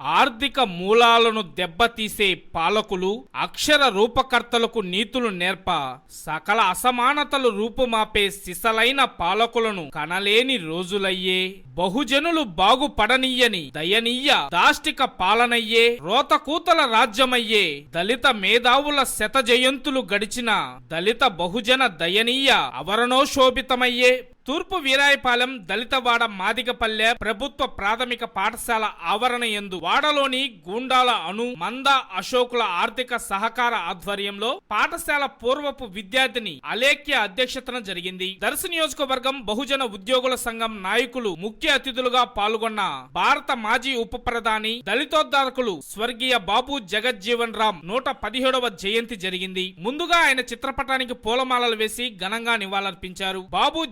ఆర్థిక మూలాలను దెబ్బతీసే పాలకులు అక్షర రూపకర్తలకు నీతులు నేర్ప సకల అసమానతలు రూపుమాపే సిసలైన పాలకులను కనలేని రోజులయ్యే బహుజనులు బాగుపడనీయని దయనీయ దాష్టిక పాలనయ్యే రోతకూతల రాజ్యమయ్యే దళిత మేధావుల శత జయంతులు గడిచిన దళిత బహుజన దయనీయ అవరణోశోభితమయ్యే తూర్పు వీరాయపాలెం దళితవాడ మాదిగపల్లె ప్రభుత్వ ప్రాథమిక పాఠశాల ఆవరణ ఎందు వాడలోని గూండాల అను మంద అశోకుల ఆర్థిక సహకార ఆధ్వర్యంలో పాఠశాల పూర్వపు విద్యార్థిని అలేఖ్య అధ్యక్షతన జరిగింది. దర్శ నియోజకవర్గం బహుజన ఉద్యోగుల సంఘం నాయకులు ముఖ్య అతిథులుగా పాల్గొన్న భారత మాజీ ఉప ప్రధాని దళితోద్ధారకులు స్వర్గీయ బాబు జగజ్జీవన్ రామ్ నూట పదిహేడవ జయంతి జరిగింది. ముందుగా ఆయన చిత్రపటానికి పూలమాలలు వేసి ఘనంగా నివాళులర్పించారు. బాబు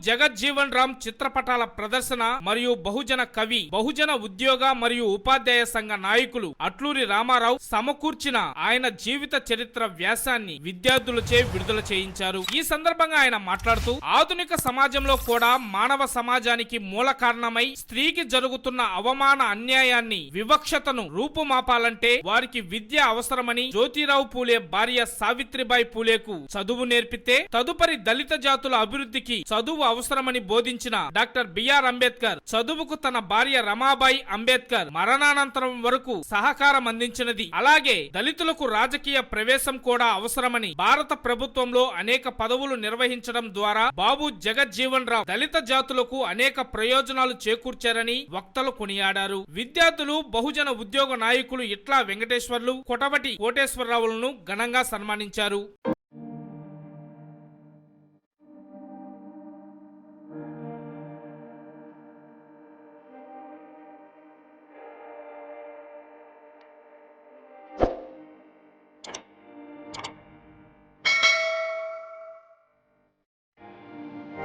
జగజ్జీవన్ రామ్ చిత్రపటాల ప్రదర్శన మరియు బహుజన కవి బహుజన ఉద్యోగ మరియు ఉపాధ్యాయ సంఘ నాయకులు అట్లూరి రామారావు సమకూర్చిన ఆయన జీవిత చరిత్ర వ్యాసాన్ని విద్యార్థులచే విడుదల చేయించారు. ఈ సందర్భంగా ఆయన మాట్లాడుతూ ఆధునిక సమాజంలో కూడా మానవ సమాజానికి మూల కారణమై స్త్రీకి జరుగుతున్న అవమాన అన్యాయాన్ని వివక్షతను రూపుమాపాలంటే వారికి విద్య అవసరమని జ్యోతిరావు పూలే భార్య సావిత్రిబాయి పూలేకు చదువు నేర్పితే తదుపరి దళిత జాతుల అభివృద్ధికి చదువు అవసరమని బోధించిన డాక్టర్ బిఆర్ అంబేద్కర్ చదువుకు తన భార్య రమాబాయి అంబేద్కర్ మరణానంతరం వరకు సహకారం అందించినది. అలాగే దళితులకు రాజకీయ ప్రవేశం కూడా అవసరమని భారత ప్రభుత్వంలో అనేక పదవులు నిర్వహించడం ద్వారా బాబు జగజ్జీవన్ రావు దళిత జాతులకు అనేక ప్రయోజనాలు చేకూర్చారని వక్తలు కొనియాడారు. విద్యార్థులు బహుజన ఉద్యోగ నాయకులు ఇట్లా వెంకటేశ్వర్లు కొటవటి కోటేశ్వరరావులను ఘనంగా సన్మానించారు.